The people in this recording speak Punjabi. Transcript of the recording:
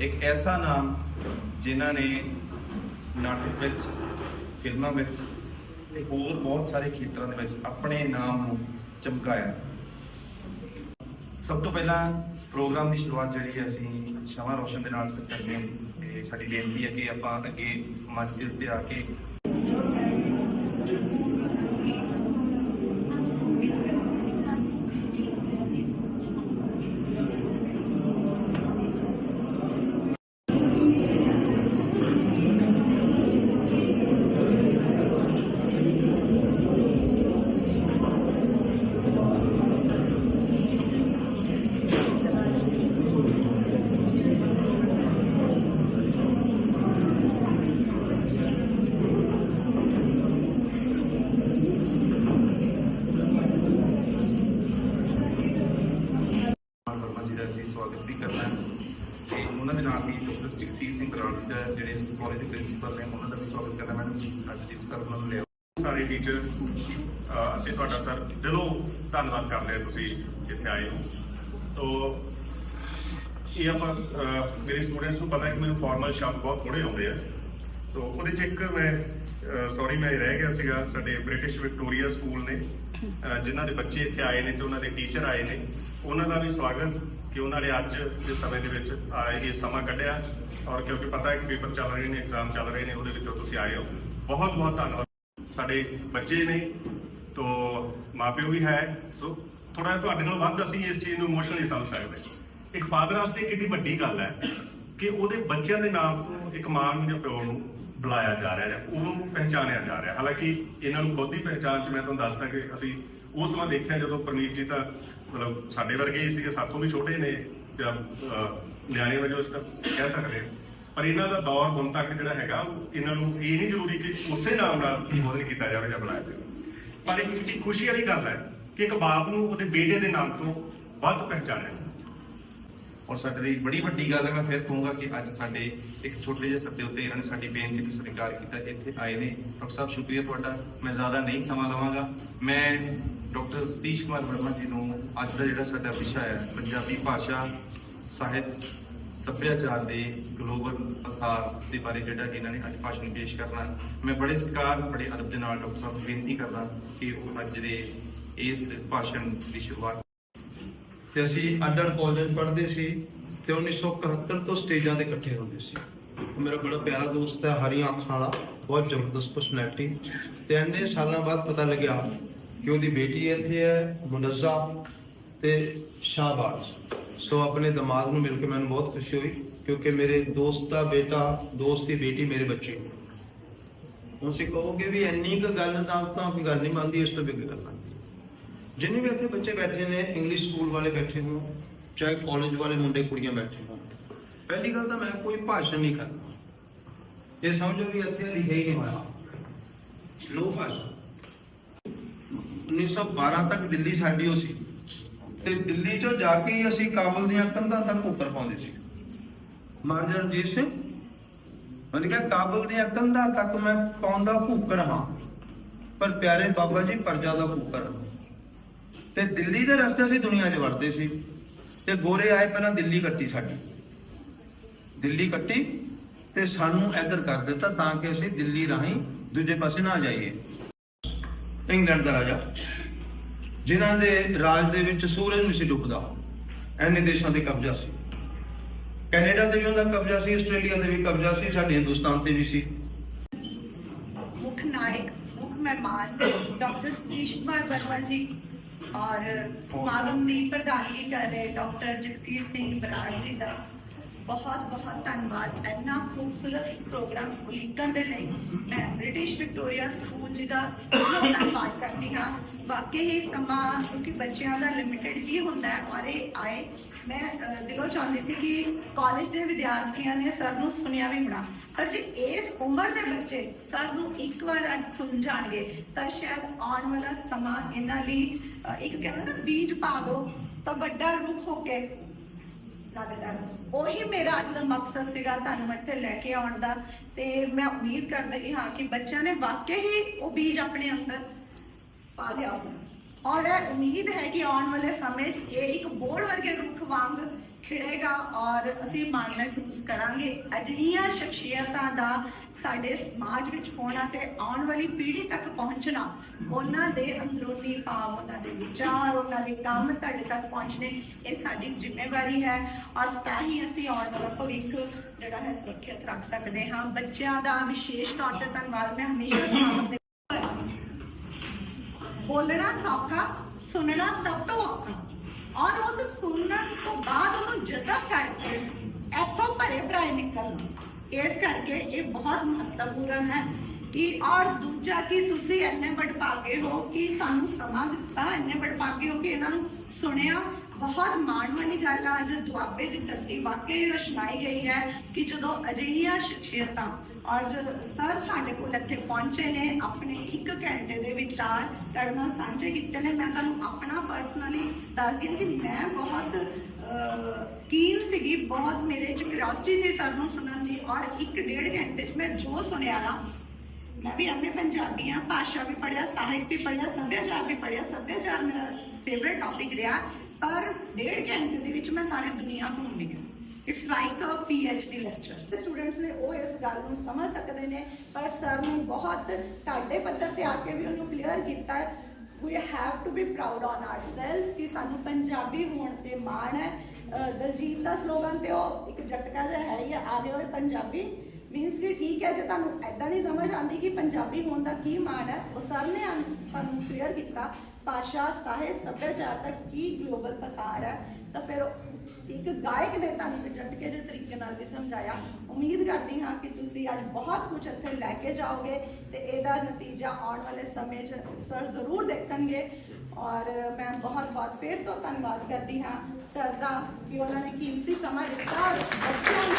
ਇੱਕ ਐਸਾ ਨਾਮ ਜਿਨ੍ਹਾਂ ਨੇ ਨਾਟਕ ਵਿੱਚ, ਫਿਲਮਾਂ ਵਿੱਚ ਤੇ ਹੋਰ ਬਹੁਤ ਸਾਰੇ ਖੇਤਰਾਂ ਦੇ ਵਿੱਚ ਆਪਣੇ ਨਾਮ ਨੂੰ ਚਮਕਾਇਆ। ਸਭ ਤੋਂ ਪਹਿਲਾਂ ਪ੍ਰੋਗਰਾਮ ਦੀ ਸ਼ੁਰੂਆਤ ਜਿਹੜੀ ਹੈ ਅਸੀਂ ਸ਼ਮਾ ਰੋਸ਼ਨ ਦੇ ਨਾਲ ਕਰਦੇ ਹਾਂ। ਤੇ ਸਾਡੀ ਬੇਨਤੀ ਹੈ ਕਿ ਆਪਾਂ ਅੱਗੇ ਮੰਚ ਦੇ ਉੱਤੇ ਆ ਕੇ ਸਵਾਗਤ ਵੀ ਕਰਨਾ ਤੇ ਉਹਨਾਂ ਦੇ ਨਾਲ ਹੀ ਡਾਕਟਰ ਜਗਸੀਰ ਸਿੰਘ ਬਰਾੜ ਜਿਹੜੇ ਇਸ ਕਾਲਜ ਦੇ ਪ੍ਰਿੰਸੀਪਲ ਨੇ, ਉਹਨਾਂ ਦਾ ਵੀ ਸਵਾਗਤ ਕਰਨਾ ਮੈਂ ਅੱਜ ਦੀ ਸਰ ਉਹਨਾਂ ਨੂੰ ਲਿਆ ਸਾਰੇ ਟੀਚਰ ਅਸੀਂ ਤੁਹਾਡਾ ਸਰ ਦਿਲੋਂ ਧੰਨਵਾਦ ਕਰਦੇ ਹਾਂ ਤੁਸੀਂ ਇੱਥੇ ਆਏ ਹੋ। ਤੋ ਇਹ ਆਪਾਂ ਮੇਰੇ ਸਟੂਡੈਂਟਸ ਨੂੰ ਪਤਾ ਹੈ ਕਿ ਮੈਨੂੰ ਫਾਰਮਲ ਸ਼ਬਦ ਬਹੁਤ ਥੋੜੇ ਆਉਂਦੇ ਆ। ਤੋ ਉਹਦੇ ਚ ਇੱਕ ਮੈਂ ਸੌਰੀ ਮੈਂ ਰਹਿ ਗਿਆ ਸੀਗਾ, ਸਾਡੇ ਬ੍ਰਿਟਿਸ਼ ਵਿਕਟੋਰੀਆ ਸਕੂਲ ਨੇ। ਜਿਨ੍ਹਾਂ ਦੇ ਬੱਚੇ ਇੱਥੇ ਆਏ ਨੇ ਤੇ ਉਹਨਾਂ ਦੇ ਟੀਚਰ ਆਏ ਨੇ, ਉਹਨਾਂ ਦਾ ਵੀ ਸਵਾਗਤ ਕਿ ਉਹਨਾਂ ਨੇ ਅੱਜ ਦੇ ਸਮੇਂ ਦੇ ਵਿੱਚ ਇਹ ਸਮਾਂ ਕੱਢਿਆ। ਔਰ ਕਿਉਂਕਿ ਪਤਾ ਹੈ ਕਿ ਪੇਪਰ ਚੱਲ ਰਹੇ ਨੇ ਐਗਜ਼ਾਮ ਚੱਲ ਰਹੇ ਨੇ, ਉਹਦੇ ਵਿੱਚੋਂ ਤੁਸੀਂ ਆਏ ਹੋ। ਬਹੁਤ ਬਹੁਤ ਧੰਨਵਾਦ। ਸਾਡੇ ਬੱਚੇ ਨੇ, ਤੋ ਮਾਪਿਓ ਵੀ ਹੈ। ਸੋ ਥੋੜਾ ਤੁਹਾਡੇ ਨਾਲ ਵੱਧ ਅਸੀਂ ਇਸ ਚੀਜ਼ ਨੂੰ ਇਮੋਸ਼ਨਲੀ ਸਮਝ ਸਕਦੇ ਇੱਕ ਫਾਦਰ ਵਾਸਤੇ ਕਿੰਨੀ ਵੱਡੀ ਗੱਲ ਹੈ ਕਿ ਉਹਦੇ ਬੱਚਿਆਂ ਦੇ ਨਾਮ ਤੋਂ ਇੱਕ ਮਾਂ ਨੂੰ ਜਾਂ ਪਿਓ ਨੂੰ ਬੁਲਾਇਆ ਜਾ ਰਿਹਾ ਹੈ ਉਹਨੂੰ ਪਹਿਚਾਨਿਆ ਜਾ ਰਿਹਾ ਹਾਲਾਂਕਿ ਇਹਨਾਂ ਨੂੰ ਖੁਦ ਦੀ ਪਹਿਚਾਨ ਚ ਮੈਂ ਤੁਹਾਨੂੰ ਦੱਸਦਾ ਕਿ ਅਸੀਂ ਉਸ ਸਮਾਂ ਦੇਖਿਆ ਜਦੋਂ ਪਰਨੀਤ ਜੀ ਤਾਂ ਮਤਲਬ ਸਾਡੇ ਵਰਗੇ ਹੀ ਸੀਗੇ ਸਾਥੋਂ ਵੀ ਛੋਟੇ ਨੇ ਜਾਂ, ਨਿਆਣੇ ਵਜੋਂ ਇਸ ਤਰ੍ਹਾਂ ਕਹਿ ਸਕਦੇ ਹਾਂ। ਪਰ ਇਹਨਾਂ ਦਾ ਦੌਰ ਹੁਣ ਤੱਕ ਜਿਹੜਾ ਹੈਗਾ ਉਹ ਇਹਨਾਂ ਨੂੰ ਇਹ ਨਹੀਂ ਜ਼ਰੂਰੀ ਕਿ ਉਸੇ ਨਾਮ ਨਾਲ ਸੰਬੋਧਨ ਕੀਤਾ ਜਾਵੇ ਜਾਂ ਬੁਲਾਇਆ ਜਾਵੇ। ਪਰ ਇੱਕ ਖੁਸ਼ੀ ਵਾਲੀ ਗੱਲ ਹੈ ਕਿ ਇੱਕ ਬਾਪ ਨੂੰ ਉਹਦੇ ਬੇਟੇ ਦੇ ਨਾਮ ਤੋਂ ਵੱਧ ਪਹਿਚਾਣਿਆ ਔਰ ਸਾਡੇ ਲਈ ਬੜੀ ਵੱਡੀ ਗੱਲ ਹੈ, ਮੈਂ ਫਿਰ ਕਹੂੰਗਾ ਕਿ ਅੱਜ ਸਾਡੇ ਇੱਕ ਛੋਟੇ ਜਿਹੇ ਸੱਦੇ ਉੱਤੇ ਇਹਨਾਂ ਨੇ ਸਾਡੀ ਬੇਨਤੀ ਨੂੰ ਸਵੀਕਾਰ ਕੀਤਾ ਇੱਥੇ ਆਏ ਨੇ। ਡਾਕਟਰ ਸਾਹਿਬ, ਸ਼ੁਕਰੀਆ ਤੁਹਾਡਾ। ਮੈਂ ਜ਼ਿਆਦਾ ਨਹੀਂ ਸਮਾਂ ਲਵਾਂਗਾ ਮੈਂ ਡਾਕਟਰ ਸਤੀਸ਼ ਕੁਮਾਰ ਵਰਮਾ ਜੀ ਨੂੰ ਅੱਜ ਦਾ ਜਿਹੜਾ ਸਾਡਾ ਵਿਸ਼ਾ ਹੈ, ਪੰਜਾਬੀ ਭਾਸ਼ਾ ਸਾਹਿਤ ਸੱਭਿਆਚਾਰ ਦੇ ਗਲੋਬਲ ਅਸਾਰ ਦੇ ਬਾਰੇ ਜਿਹੜਾ ਕਿ ਇਹਨਾਂ ਨੇ ਅੱਜ ਭਾਸ਼ਣ ਪੇਸ਼ ਕਰਨਾ ਮੈਂ ਬੜੇ ਸਤਿਕਾਰ, ਬੜੇ ਅਦਬ ਦੇ ਨਾਲ ਡਾਕਟਰ ਸਾਹਿਬ ਨੂੰ ਬੇਨਤੀ ਕਰਦਾ ਕਿ ਉਹ ਅੱਜ ਦੇ ਇਸ ਭਾਸ਼ਣ ਦੀ ਸ਼ੁਰੂਆਤ ਤੇ ਅਸੀਂ ਅੱਡ ਅੱਡ ਕਾਲਜ ਪੜ੍ਹਦੇ ਸੀ ਤੇ 1971 ਤੋਂ ਸਟੇਜਾਂ ਤੇ ਇਕੱਠੇ ਹੁੰਦੇ ਸੀ। ਮੇਰਾ ਬੜਾ ਪਿਆਰਾ ਦੋਸਤ ਹੈ, ਹਰੀ ਅੱਖਾਂ ਵਾਲਾ, ਬਹੁਤ ਜ਼ਬਰਦਸਤ ਪਰਸਨੈਲਿਟੀ ਤੇ ਇੰਨੇ ਸਾਲਾਂ ਬਾਅਦ ਪਤਾ ਲੱਗਿਆ ਕਿ ਉਹਦੀ ਬੇਟੀ ਇੱਥੇ ਹੈ, ਮੁਨੱਜ਼ਾ ਤੇ ਸ਼ਾਹਬਾਜ਼। ਸੋ ਆਪਣੇ ਦਿਮਾਗ ਨੂੰ ਮਿਲ ਕੇ ਮੈਨੂੰ ਬਹੁਤ ਖੁਸ਼ੀ ਹੋਈ, ਕਿਉਂਕਿ ਮੇਰੇ ਦੋਸਤ ਦਾ ਬੇਟਾ, ਦੋਸਤ ਦੀ ਬੇਟੀ ਮੇਰੇ ਬੱਚੇ। ਹੁਣ ਤੁਸੀਂ ਕਹੋਗੇ ਵੀ ਇੰਨੀ ਕੁ ਗੱਲ ਨਾਲ ਤਾਂ ਕੋਈ ਗੱਲ ਨਹੀਂ ਬਣਦੀ, ਇਸ ਤੋਂ ਵੀ ਗੱਲ ਬਣਦੀ? ਜਿੰਨੇ ਵੀ ਇੱਥੇ ਬੱਚੇ ਬੈਠੇ ਨੇ ਇੰਗਲਿਸ਼ ਸਕੂਲ ਵਾਲੇ ਬੈਠੇ ਹੋਣ, ਚਾਹੇ ਕਾਲਜ ਵਾਲੇ ਮੁੰਡੇ, ਕੁੜੀਆਂ ਬੈਠੇ ਹੋਣ, ਪਹਿਲੀ ਗੱਲ ਤਾਂ ਮੈਂ ਕੋਈ ਭਾਸ਼ਣ ਨਹੀਂ ਕਰਨਾ ਇਹ ਸਮਝੋ ਵੀ ਇੱਥੇ ਲਿਖਿਆ ਹੀ ਨਹੀਂ ਹੋਇਆ। ਲੋ ਭਾਸ਼ਾ 1912 ਤੱਕ ਦਿੱਲੀ ਸਾਡੀ ਉਹ ਸੀ। ਤੇ ਦਿੱਲੀ ਚੋਂ ਜਾ ਕੇ ਹੀ ਅਸੀਂ ਕਾਬਲ ਦੀਆਂ ਕੰਧਾਂ ਤੱਕ ਉੱਪਰ ਪਾਉਂਦੇ ਸੀ। ਮਹਾਰਾਜਾ ਰਣਜੀਤ ਸਿੰਘ, ਉਹਨੇ ਕਿਹਾ, ਕਾਬਲ ਦੀਆਂ ਕੰਧਾਂ ਤੱਕ ਮੈਂ ਪਾਉਂਦਾ ਭੁੱਕਰ ਹਾਂ, ਪਰ ਪਿਆਰੇ ਬਾਬਾ ਜੀ ਪਰਜਾ ਦਾ ਭੁੱਕਰ ਹਾਂ। ਤੇ ਦਿੱਲੀ ਦੇ ਰਸਤੇ ਅਸੀਂ ਦੁਨੀਆ 'ਚ ਵੜਦੇ ਸੀ। ਤੇ ਗੋਰੇ ਆਏ ਪਹਿਲਾਂ ਦਿੱਲੀ ਕੱਟੀ ਸਾਡੀ। ਦਿੱਲੀ ਕੱਟੀ ਤੇ ਸਾਨੂੰ ਇੱਧਰ ਕਰ ਦਿੱਤਾ ਤਾਂ ਕਿ ਅਸੀਂ ਦਿੱਲੀ ਰਾਹੀਂ ਦੂਜੇ ਪਾਸੇ ਨਾ ਜਾਈਏ। ਇੰਗਲੈਂਡ ਦਾ ਰਾਜਾ, ਜਿਨ੍ਹਾਂ ਦੇ ਰਾਜ ਦੇ ਵਿੱਚ ਸੂਰਜ ਨਹੀਂ ਸੀ ਡੁੱਬਦਾ। ਐਨੇ ਦੇਸ਼ਾਂ ਤੇ ਕਬਜ਼ਾ ਸੀ। ਕੈਨੇਡਾ ਤੇ ਵੀ ਉਹਨਾਂ ਦਾ ਕਬਜ਼ਾ ਸੀ, ਆਸਟ੍ਰੇਲੀਆ ਤੇ ਵੀ ਕਬਜ਼ਾ ਸੀ, ਸਾਡੇ ਹਿੰਦੁਸਤਾਨ ਤੇ ਵੀ ਸੀ। ਮੁੱਖ ਨਾਇਕ, ਮੁੱਖ ਮਹਿਮਾਨ, ਡਾਕਟਰ ਸਤੀਸ਼ ਕੁਮਾਰ ਜੀ ਔਰ ਸਮਾਗਮ ਦੀ ਪ੍ਰਧਾਨਗੀ ਕਰ ਰਹੇ ਡਾਕਟਰ ਜਗਸੀਰ ਸਿੰਘ ਬਰਾੜ ਜੀ ਦਾ। ਬਹੁਤ ਬਹੁਤ ਧੰਨਵਾਦ। ਇੰਨਾ ਖੂਬਸੂਰਤ ਪ੍ਰੋਗਰਾਮ ਉਲੀਕਣ ਦੇ ਲਈ ਮੈਂ ਬ੍ਰਿਟਿਸ਼ ਵਿਕਟੋਰੀਆ ਸਕੂਲ ਜੀ ਦਾ ਧੰਨਵਾਦ ਕਰਦੀ ਹਾਂ। ਵਾਕਈ ਹੀ ਸਮਾਂ, ਕਿਉਂਕਿ ਬੱਚਿਆਂ ਦਾ ਲਿਮਿਟਡ ਹੀ ਹੁੰਦਾ ਹੈ ਔਰ ਇਹ ਆਏ। ਮੈਂ ਦਿਲੋਂ ਚਾਹੁੰਦੀ ਸੀ ਕਿ ਕਾਲਜ ਦੇ ਵਿਦਿਆਰਥੀਆਂ ਨੇ ਸਰ ਨੂੰ ਸੁਣਿਆ ਵੀ ਹੋਣਾ। ਪਰ ਜੇ ਇਸ ਉਮਰ ਦੇ ਬੱਚੇ ਸਰ ਨੂੰ ਇੱਕ ਵਾਰ ਅੱਜ ਸੁਣ ਜਾਣਗੇ, ਤਾਂ ਸ਼ਾਇਦ ਆਉਣ ਵਾਲਾ ਸਮਾਂ ਇਹਨਾਂ ਲਈ ਇੱਕ ਕਹਿੰਦੇ ਨਾ ਬੀਜ ਪਾ ਦੋ, ਤਾਂ ਵੱਡਾ ਰੁੱਖ ਹੋ ਕੇ ਲੱਗਦਾ ਉਹੀ ਮੇਰਾ ਅੱਜ ਦਾ ਮਕਸਦ ਸੀਗਾ ਤੁਹਾਨੂੰ ਇੱਥੇ ਲੈ ਕੇ ਆਉਣ ਦਾ। ਤੇ ਮੈਂ ਉਮੀਦ ਕਰਦੀ ਹਾਂ ਕਿ ਬੱਚਿਆਂ ਨੇ ਵਾਕਈ ਹੀ ਉਹ ਬੀਜ ਆਪਣੇ ਅੰਦਰ ਪਾ ਲਿਆ ਔਰ ਉਮੀਦ ਹੈ ਕਿ ਆਉਣ ਵਾਲੇ ਸਮੇਂ 'ਚ ਇਹ ਇੱਕ ਬੋੜ ਵਰਗੇ ਰੁੱਖ ਵਾਂਗ ਖਿੜੇਗਾ ਔਰ ਅਸੀਂ ਮਾਣ ਮਹਿਸੂਸ ਕਰਾਂਗੇ। ਅਜਿਹੀਆਂ ਸ਼ਖਸੀਅਤਾਂ ਦਾ ਸਾਡੇ ਸਮਾਜ ਵਿੱਚ ਹੋਣਾ ਤੇ ਆਉਣ ਵਾਲੀ ਪੀੜ੍ਹੀ ਤੱਕ ਪਹੁੰਚਣਾ, ਉਹਨਾਂ ਦੇ ਅੰਦਰੂਨੀ ਭਾਵ, ਉਹਨਾਂ ਦੇ ਵਿਚਾਰ, ਉਹਨਾਂ ਦੇ ਕੰਮ ਤੁਹਾਡੇ ਤੱਕ ਪਹੁੰਚਣੇ, ਇਹ ਸਾਡੀ ਜ਼ਿੰਮੇਵਾਰੀ ਹੈ। ਔਰ ਤਾਂ ਹੀ ਅਸੀਂ ਆਉਣ ਵਾਲਾ ਭਵਿੱਖ ਜਿਹੜਾ ਹੈ ਸੁਰੱਖਿਅਤ ਰੱਖ ਸਕਦੇ ਹਾਂ। ਬੱਚਿਆਂ ਦਾ ਵਿਸ਼ੇਸ਼ ਤੌਰ ਤੇ ਧੰਨਵਾਦ। ਮੈਂ ਹਮੇਸ਼ਾ ਸਮਾਜ ਬੋਲਣਾ ਸੌਖਾ, ਸੁਣਨਾ ਸਭ ਤੋਂ ਔਖਾ। ਔਰ ਉਸ ਸੁਣਨ ਤੋਂ ਬਾਅਦ ਉਹਨੂੰ ਜਜ਼ਬ ਕਰਕੇ ਇੱਥੋਂ ਭਰੇ ਭਰਾਏ ਨਿਕਲਣਾ। ਇਸ ਕਰਕੇ ਇਹ ਬਹੁਤ ਮਹੱਤਵਪੂਰਨ ਹੈ ਕਿ ਔਰ ਦੂਜਾ ਕਿ ਤੁਸੀਂ ਇੰਨੇ ਵਡਭਾਗੇ ਹੋ ਕਿ ਸਾਨੂੰ ਸਮਾਂ ਦਿੱਤਾ, ਇੰਨੇ ਵਡਭਾਗੇ ਹੋ ਕਿ ਇਹਨਾਂ ਨੂੰ ਸੁਣਿਆ। ਬਹੁਤ ਮਾਣ ਵਾਲੀ ਗੱਲ ਆ, ਅੱਜ ਦੁਆਬੇ ਦੀ ਧਰਤੀ ਵਾਕਈ ਰਚਨਾਈ ਗਈ ਹੈ ਕਿ ਜਦੋਂ ਅਜਿਹੀਆਂ ਸ਼ਖਸੀਅਤਾਂ ਔਰ ਸਰ ਸਾਡੇ ਕੋਲ ਇੱਥੇ ਪਹੁੰਚੇ ਨੇ, ਆਪਣੇ ਇੱਕ ਘੰਟੇ ਦੇ ਵਿਚਾਰ ਤੁਹਾਡੇ ਸਾਂਝੇ ਕੀਤੇ ਨੇ। ਮੈਂ ਤੁਹਾਨੂੰ ਆਪਣਾ ਪਰਸਨਲੀ ਦੱਸਦੀ ਹਾਂ ਕਿ ਮੈਂ ਬਹੁਤ ਕੀਨ ਸੀਗੀ, ਬਹੁਤ ਮੇਰੇ ਚ ਕਿਉਰਿਓਸਿਟੀ ਸੀ ਸਰ ਨੂੰ ਸੁਣਨ ਦੀ। ਔਰ ਇੱਕ ਡੇਢ ਘੰਟੇ 'ਚ ਮੈਂ ਜੋ ਸੁਣਿਆ ਨਾ, ਮੈਂ ਵੀ ਆਪਣੇ ਪੰਜਾਬੀ ਹਾਂ ਭਾਸ਼ਾ ਵੀ ਪੜਿਆ ਸਾਹਿਤ ਵੀ ਪੜਿਆ ਸੱਭਿਆਚਾਰ ਵੀ ਪੜਿਆ ਸੱਭਿਆਚਾਰ ਮੇਰਾ ਫੇਵਰਿਟ ਟੌਪਿਕ ਰਿਹਾ। ਪਰ ਡੇਢ ਘੰਟੇ ਦੇ ਵਿੱਚ ਮੈਂ ਸਾਰੀ ਦੁਨੀਆ ਘੁੰਮ ਲਈ। It's like uh PhD lecture ਤੇ ਸਟੂਡੈਂਟਸ ਨੇ ਉਹ ਇਸ ਗੱਲ ਨੂੰ ਸਮਝ ਸਕਦੇ ਨੇ, ਪਰ ਸਰ ਨੇ ਬਹੁਤ ਤੁਹਾਡੇ ਪੱਧਰ ਤੇ ਆ ਕੇ ਵੀ ਉਹਨੂੰ ਕਲੀਅਰ ਕੀਤਾ we have to be proud on ourself ਕਿ ਸਾਨੂੰ ਪੰਜਾਬੀ ਹੋਣ ਤੇ ਮਾਣ ਹੈ। ਦਲਜੀਤ ਦਾ ਸਲੋਗਨ ਤੇ ਉਹ ਇੱਕ ਝਟਕਾ ਜਿਹਾ ਹੈ ਹੀ ਆ ਆਗੇ ਹੋਏ ਪੰਜਾਬੀ। ਮੀਨਸ ਕਿ ਠੀਕ ਹੈ, ਜੇ ਤੁਹਾਨੂੰ ਐਦਾਂ ਨਹੀਂ ਸਮਝ ਆਉਂਦੀ ਕਿ ਪੰਜਾਬੀ ਹੋਣ ਦਾ ਕੀ ਮਾਣ ਹੈ, ਉਹ ਸਰ ਨੇ ਅਨ- ਤੁਹਾਨੂੰ ਕਲੀਅਰ ਕੀਤਾ। ਭਾਸ਼ਾ, ਸਾਹਿਤ, ਸੱਭਿਆਚਾਰ ਦਾ ਕੀ ਗਲੋਬਲ ਪਸਾਰ ਹੈ। ਤਾਂ ਫਿਰ ਇੱਕ ਗਾਇਕ ਨੇ ਤੁਹਾਨੂੰ ਇੱਕ ਝਟਕੇ ਜਿਹੇ ਤਰੀਕੇ ਨਾਲ ਵੀ ਸਮਝਾਇਆ। ਉਮੀਦ ਕਰਦੀ ਹਾਂ ਕਿ ਤੁਸੀਂ ਅੱਜ ਬਹੁਤ ਕੁਝ ਇੱਥੇ ਲੈ ਕੇ ਜਾਓਗੇ ਤੇ ਇਹਦਾ ਨਤੀਜਾ ਆਉਣ ਵਾਲੇ ਸਮੇਂ 'ਚ ਸਰ ਜ਼ਰੂਰ ਦੇਖਣਗੇ। ਔਰ ਮੈਂ ਬਹੁਤ ਬਹੁਤ ਫੇਰ ਤੋਂ ਧੰਨਵਾਦ ਕਰਦੀ ਹਾਂ। ਸਰ ਦਾ ਕਿ ਉਹਨਾਂ ਨੇ ਕੀਮਤੀ ਸਮਾਂ ਦਿੱਤਾ ਔਰ ਬੱਚਿਆਂ ਨੂੰ